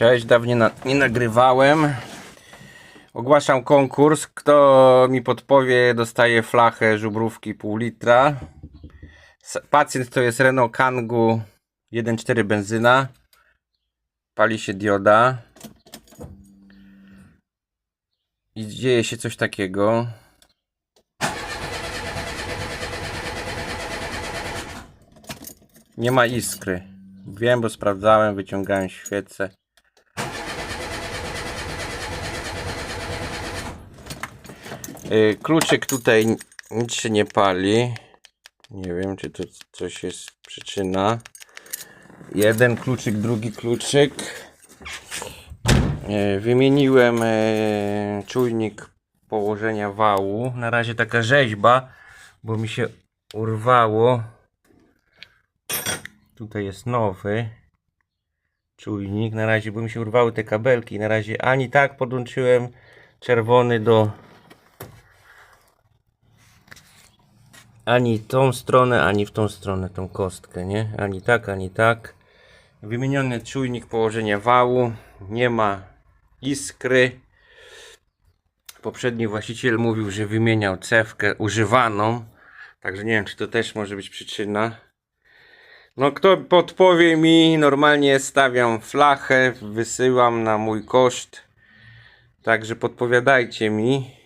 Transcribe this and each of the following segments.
Cześć, dawniej na, nie nagrywałem. Ogłaszam konkurs. Kto mi podpowie, dostaje flachę żubrówki pół litra. Pacjent to jest Renault Kangoo 1.4 benzyna. Pali się dioda. I dzieje się coś takiego. Nie ma iskry. Wiem, bo sprawdzałem, wyciągałem świecę. Kluczyk tutaj nic się nie pali. Nie wiem, czy to coś jest przyczyna. Jeden kluczyk, drugi kluczyk. Yy, Wymieniłem yy, czujnik położenia wału. Na razie taka rzeźba, bo mi się urwało. Tutaj jest nowy czujnik. Na razie, bo mi się urwały te kabelki. Na razie ani tak podłączyłem czerwony do ani tą stronę, ani w tą stronę, tą kostkę, nie? Ani tak, ani tak. Wymieniony czujnik położenia wału. Nie ma iskry. Poprzedni właściciel mówił, że wymieniał cewkę używaną. Także nie wiem, czy to też może być przyczyna. No kto podpowie mi, normalnie stawiam flachę, wysyłam na mój koszt. Także podpowiadajcie mi,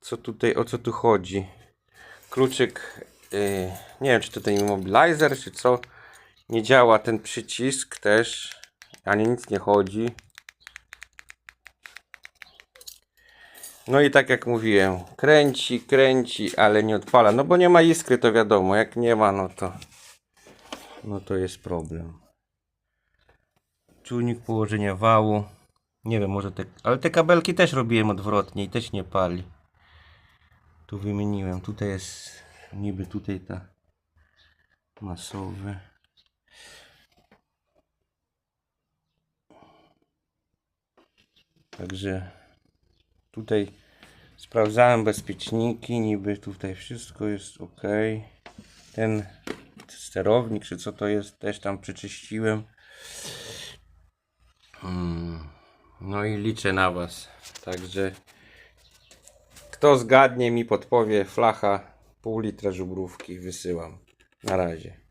co tutaj, o co tu chodzi. Kluczyk, yy, nie wiem czy to ten immobilizer, czy co. Nie działa ten przycisk też, ani nic nie chodzi. No i tak jak mówiłem, kręci, kręci, ale nie odpala. No bo nie ma iskry, to wiadomo. Jak nie ma, no to no to jest problem. Czujnik położenia wału. Nie wiem, może te. Ale te kabelki też robiłem odwrotnie i też nie pali. Tu wymieniłem. Tutaj jest niby tutaj ta masowy. Także tutaj sprawdzałem bezpieczniki, niby tutaj wszystko jest ok. Ten sterownik, czy co to jest, też tam przeczyściłem. Mm, No i liczę na Was. Także kto zgadnie mi podpowie, flacha pół litra żubrówki wysyłam. Na razie.